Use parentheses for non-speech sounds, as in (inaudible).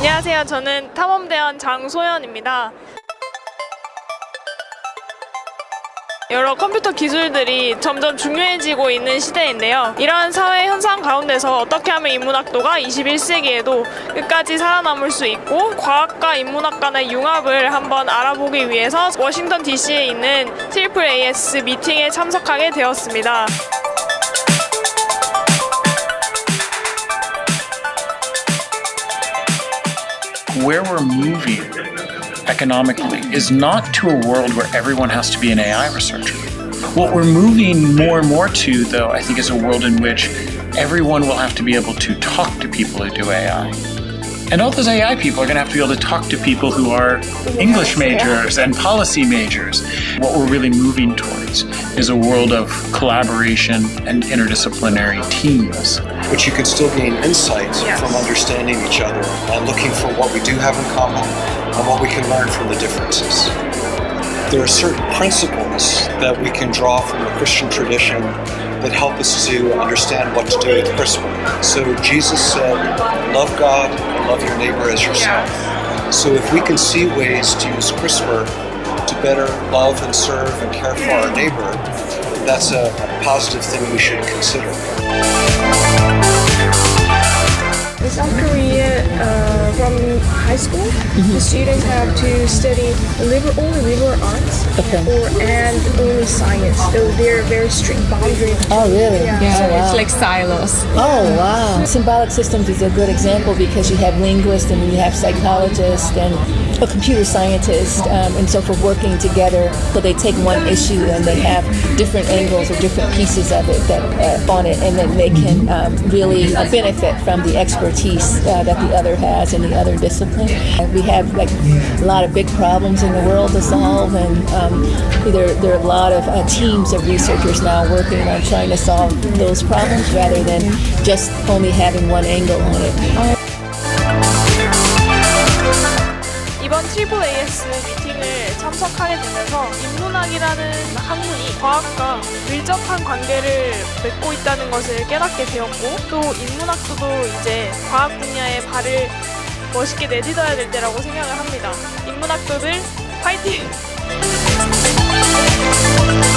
안녕하세요. 저는 탐험대원 장소연입니다. 여러 컴퓨터 기술들이 점점 중요해지고 있는 시대인데요. 이러한 사회 현상 가운데서 어떻게 하면 인문학도가 21세기에도 끝까지 살아남을 수 있고 과학과 인문학 간의 융합을 한번 알아보기 위해서 워싱턴 DC에 있는 트리플 AS 미팅에 참석하게 되었습니다. Where we're moving economically is not to a world where everyone has to be an AI researcher. What we're moving more and more to, though, I think, is a world in which everyone will have to be able to talk to people who do AI. And all those AI people are going to have to be able to talk to people who are English majors and policy majors. What we're really moving towards is a world of collaboration and interdisciplinary teams. But you can still gain insight from understanding each other and looking for what we do have in common and what we can learn from the differences. There are certain principles that we can draw from the Christian tradition that help us to understand what to do with CRISPR. So Jesus said, Love God and love your neighbor as yourself. So if we can see ways to use CRISPR to better love and serve and care for our neighbor, that's a, a positive thing we should consider. In South Korea, uh, from high school, the students have to study liber- only liberal arts or and only science. So they're very strict boundaries. Oh, really? Yeah. Oh, wow. It's like silos. Oh, wow. Symbolic systems is a good example because you have linguists and you have psychologists and a computer scientist um, and so forth working together. So they take one issue and they have different angles or different pieces of it that uh, on it, and then they can um, really benefit from the expertise uh, that the other has in the other discipline. We have like a lot of big problems in the world to solve, and um, there, there are a lot of uh, teams of researchers now working on trying to solve those problems rather than just only having one angle on it. 이번 트리플 AS 미팅을 참석하게 되면서 인문학이라는 학문이 과학과 밀접한 관계를 맺고 있다는 것을 깨닫게 되었고 또 인문학도도 이제 과학 분야에 발을 멋있게 내딛어야 될 때라고 생각을 합니다. 인문학도들 파이팅! (laughs)